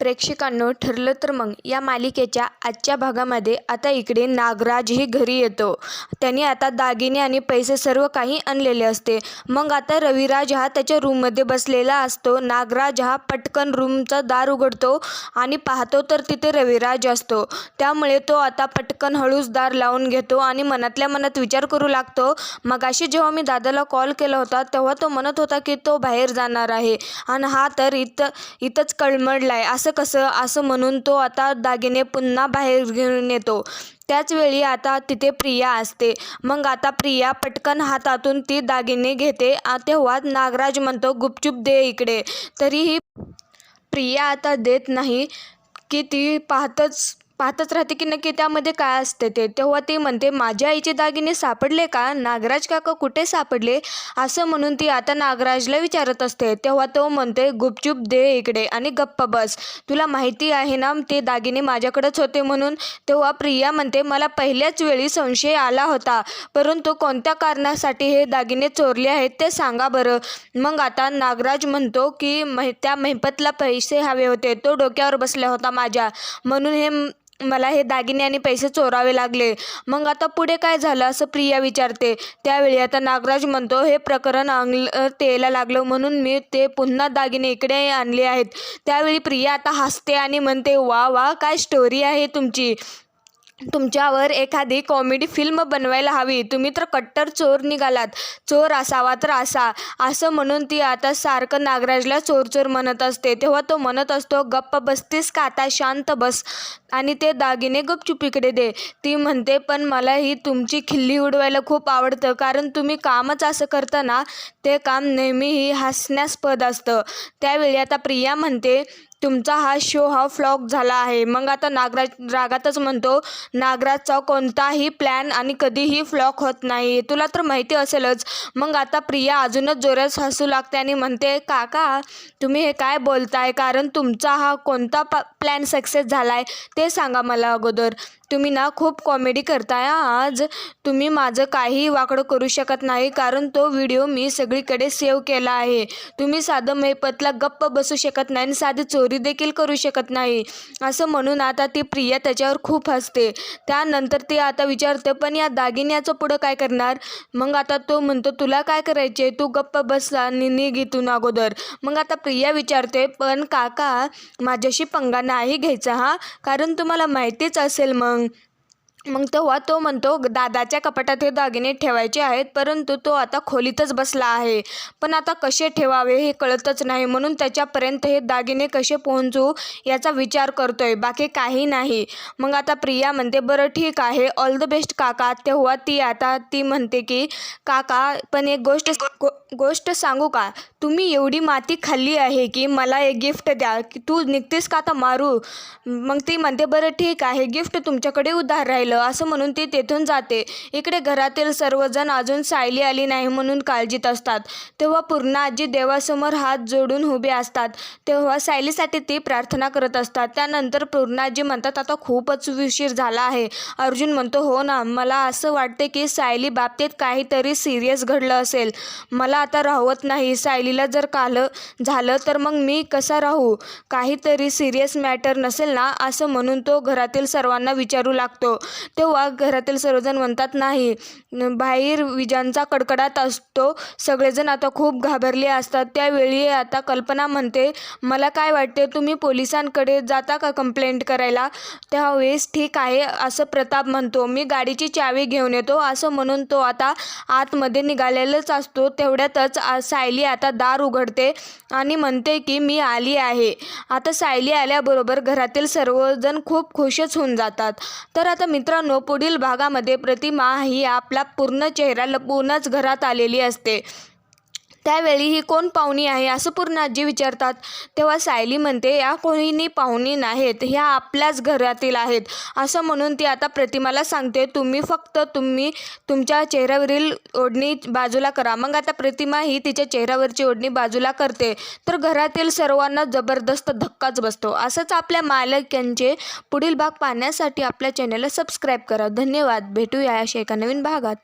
प्रेक्षकांनो ठरलं तर मग. या मालिकेच्या आजच्या भागामध्ये आता इकडे नागराजही घरी येतो. त्याने आता दागिने आणि पैसे सर्व काही आणलेले असते. मग आता रविराज हा त्याच्या रूममध्ये बसलेला असतो. नागराज हा पटकन रूमचं दार उघडतो आणि पाहतो तर तिथे रविराज असतो. त्यामुळे तो आता पटकन हळूच दार लावून घेतो आणि मनातल्या मनात विचार करू लागतो. मगाशी जेव्हा मी दादाला कॉल केला होता तेव्हा तो म्हणत होता की तो बाहेर जाणार आहे. आणि हा तर इथं इथंच कळमळला आहे असं कसं असं म्हणून तो आता दागिने पुन्हा बाहेर घेऊन येतो. त्याचवेळी आता तिथे प्रिया असते. मग आता प्रिया पटकन हातातून ती दागिने घेते. आ- तेव्हा नागराज म्हणतो गुपचूप दे इकडे. तरीही प्रिया आता देत नाही की ती पाहतच पाहतच राहते की नक्की त्यामध्ये काय असते ते. तेव्हा ती म्हणते माझ्या आईचे दागिने सापडले का? नागराज काका कुठे सापडले? असं म्हणून ती आता नागराजला विचारत असते. तेव्हा तो म्हणते गुपचूप दे इकडे आणि गप्प बस. तुला माहिती आहे ना ते दागिने माझ्याकडेच होते म्हणून? तेव्हा प्रिया म्हणते मला पहिल्याच वेळी संशय आला होता परंतु कोणत्या कारणासाठी हे दागिने चोरले आहेत ते सांगा बरं. मग आता नागराज म्हणतो की मह त्या मेहपतला पैसे हवे होते. तो डोक्यावर बसला होता माझ्या. म्हणून हे मला हे दागिने आणि पैसे चोरावे लागले. मग आता पुढे काय झालं? असं प्रिया विचारते. त्यावेळी आता नागराज म्हणतो हे प्रकरण अंगल तेला लागलं म्हणून मी ते पुन्हा दागिने इकडे आणले आहेत. त्यावेळी प्रिया आता हसते आणि म्हणते वा वा काय स्टोरी आहे तुमची. तुमच्यावर एखादी कॉमेडी फिल्म बनवायला हवी. तुम्ही तर कट्टर चोर निघालात. चोर असावा तर असा. असं म्हणून ती आता सारखं नागराजला चोर चोर म्हणत असते. तेव्हा तो म्हणत असतो गप्प बसतीस का आता? शांत बस. आणि ते दागिने गपचुपीकडे दे. ती म्हणते पण मला ही तुमची खिल्ली उडवायला खूप आवडतं. कारण तुम्ही कामच असं करता ना ते काम नेहमीही हास्यास्पद असतं. त्यावेळी आता प्रिया म्हणते तुमचा हा शो हा फ्लॉप झाला आहे. मग आता नागराज रागातच म्हणतो नागराजचा कोणताही प्लॅन आणि कधीही फ्लॉक होत नाही. तुला तर माहिती असेलच. मग आता प्रिया अजूनच जोरात हसू लागते आणि म्हणते काका तुम्ही हे काय बोलताय? कारण तुमचा हा कोणता प प्लॅन सक्सेस झाला आहे ते सांगा मला अगोदर. तुम्ही ना खूप कॉमेडी करताय आज तुम्ही माझं काहीही वाकडं करू शकत नाही कारण तो व्हिडिओ मी सगळीकडे सेव्ह केला आहे. तुम्ही साधं मेपतला गप्प बसू शकत नाही आणि साधी चोरी देखील करू शकत नाही. असं म्हणून आता ती प्रिया त्याच्यावर खूप हसते. त्यानंतर ती आता विचारते पण या दागिन्याचं पुढं काय करणार? मग आता तो म्हणतो तुला काय करायचे तू गप्प बसला आणि निघ इथून अगोदर. मग आता प्रिया विचारते पण काका माझ्याशी पंगा नाही घ्यायचा हा? कारण तुम्हाला माहितीच असेल मग. मग तेव्हा तो म्हणतो दादाच्या कपाटात हे दागिने ठेवायचे आहेत परंतु तो आता खोलीतच बसला आहे. पण आता कसे ठेवावे हे कळतच नाही. म्हणून त्याच्यापर्यंत हे दागिने कसे पोहोचू याचा विचार करतोय. बाकी काही नाही. मग आता प्रिया म्हणते बरं ठीक आहे. ऑल द बेस्ट काका. तेव्हा ती आता ती म्हणते की काका पण एक गोष्ट गो- गोष्ट सांगू का? तुम्ही एवढी माती खाल्ली आहे की मला एक गिफ्ट द्या. की तू निघतेस का आता मारू? मग ती म्हणते बरं ठीक आहे. गिफ्ट तुमच्याकडे उधार राहिलं. असं म्हणून ती तेथून जाते. इकडे घरातील सर्वजण अजून सायली आली नाही म्हणून काळजीत असतात. तेव्हा पूर्ण आजी देवासमोर हात जोडून उभे असतात. तेव्हा सायलीसाठी ती प्रार्थना करत असतात. त्यानंतर पूर्णाजी म्हणतात आता खूपच उशीर झाला आहे. अर्जुन म्हणतो हो ना. मला असं वाटते की सायली बाबतीत काहीतरी सिरियस घडलं असेल. मला आता राहवत नाही. सायलीला जर कालं झालं तर मग मी कसा राहू? काहीतरी सिरियस मॅटर नसेल ना? असं म्हणून तो घरातील सर्वांना विचारू लागतो. तेव्हा घरातील सर्वजण म्हणतात नाही बाहेर विजांचा कडकडाट असतो. सगळेजण आता खूप घाबरले असतात. त्यावेळी आता कल्पना म्हणते मला काय वाटते तुम्ही पोलिसांकडे जाता का कंप्लेंट करायला? त्यावेळेस ठीक आहे असं प्रताप म्हणतो. मी गाडीची चावी घेऊन येतो असं म्हणून तो आता आतमध्ये निघालेलाच असतो. तेवढ्यातच सायली आता दार उघडते आणि म्हणते की मी आली आहे. आता सायली आल्याबरोबर घरातील सर्वजण खूप खुशच होऊन जातात. तर आता मित्रांनो पुढील भागामध्ये प्रतिमा ही आपला पूर्ण चेहरा लपवूनच घरात आलेली असते. त्यावेळी ही कोण पाहुणी आहे असं पूर्ण आजी विचारतात. तेव्हा सायली म्हणते या कोणीही पाहुणी नाहीत ह्या आपल्याच घरातील आहेत. असं म्हणून ती आता प्रतिमाला सांगते तुम्ही फक्त तुम्ही तुमच्या चेहऱ्यावरील ओढणी बाजूला करा. मग आता प्रतिमा ही तिच्या चेहऱ्यावरची ओढणी बाजूला करते. तर घरातील सर्वांना जबरदस्त धक्काच बसतो. असंच आपल्या मालकांचे पुढील भाग पाहण्यासाठी आपल्या चॅनलला सबस्क्राईब करा. धन्यवाद. भेटूया अशा एका नवीन भागात.